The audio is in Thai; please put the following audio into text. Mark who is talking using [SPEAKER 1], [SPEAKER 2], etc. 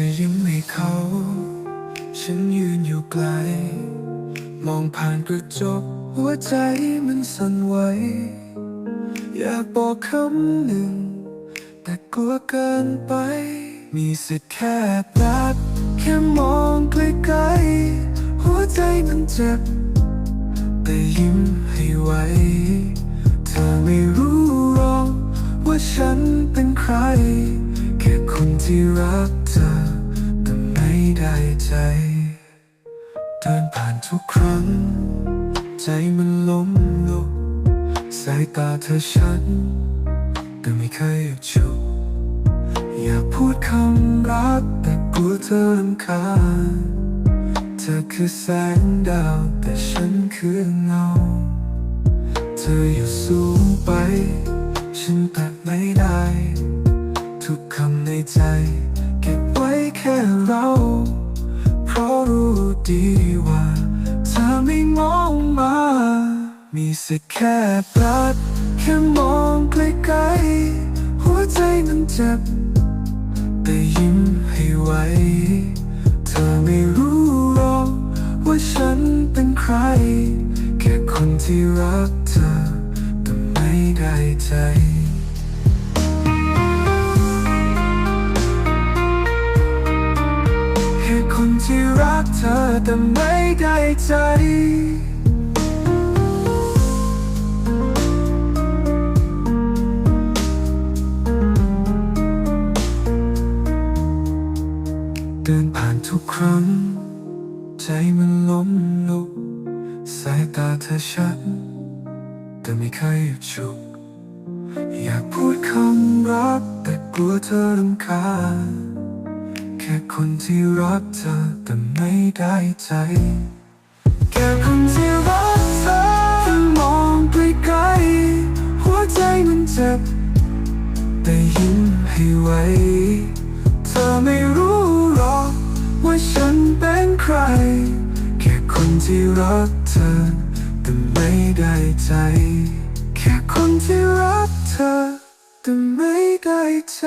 [SPEAKER 1] อยิ้มให้เขา ฉันยืนอยู่ไกล มองผ่านกระจก หัวใจมันสั่นไหว อยากบอกคำหนึ่ง แต่กลัวเกินไป มีสิทธิ์แค่รักแค่มองไกลๆหัวใจมันเจ็บ แต่ยิ้มให้ไวเธอไม่รู้หรอกว่าฉันเป็นใคร ที่รักเธอ แต่ไม่ได้ใจ เดินผ่านทุกครั้ง ใจมันล้มลุก สายตาเธอฉัน แต่ไม่เคยหยุดฉุกอยากพูดคำรักแต่กลัวเธอรำคาญเธอคือแสงดาวแต่ฉันคือเงา เธออยู่สูงไป ฉันแตะไม่ได้ ใจ เก็บไว้แค่เรา เพราะรู้ดีว่า เธอไม่มองมา มีสิทธิ์แค่รักแค่มองไกลๆหัวใจมันเจ็บ แต่ยิ้มให้ไวเธอไม่รู้หรอกว่าฉันเป็นใคร แค่คนที่รักเธอแต่ไม่ได้ใจ ที่รักเธอแต่ไม่ได้ใจเดินผ่านทุกครั้ง ใจมันล้มลุก สายตาเธอชัด แต่ไม่เคยหยุดฉุก อยากพูดคำรัก แต่กลัวเธอรำคาญ แค่คนที่รักเธอแต่ไม่ได้ใจ แค่คนที่รักเธอแต่มองไกล หัวใจมันเจ็บ แต่ยิ้มให้ไวเธอไม่รู้หรอกว่าฉันเป็นใคร แค่คนที่รักเธอแต่ไม่ได้ใจ แค่คนที่รักเธอแต่ไม่ได้ใจ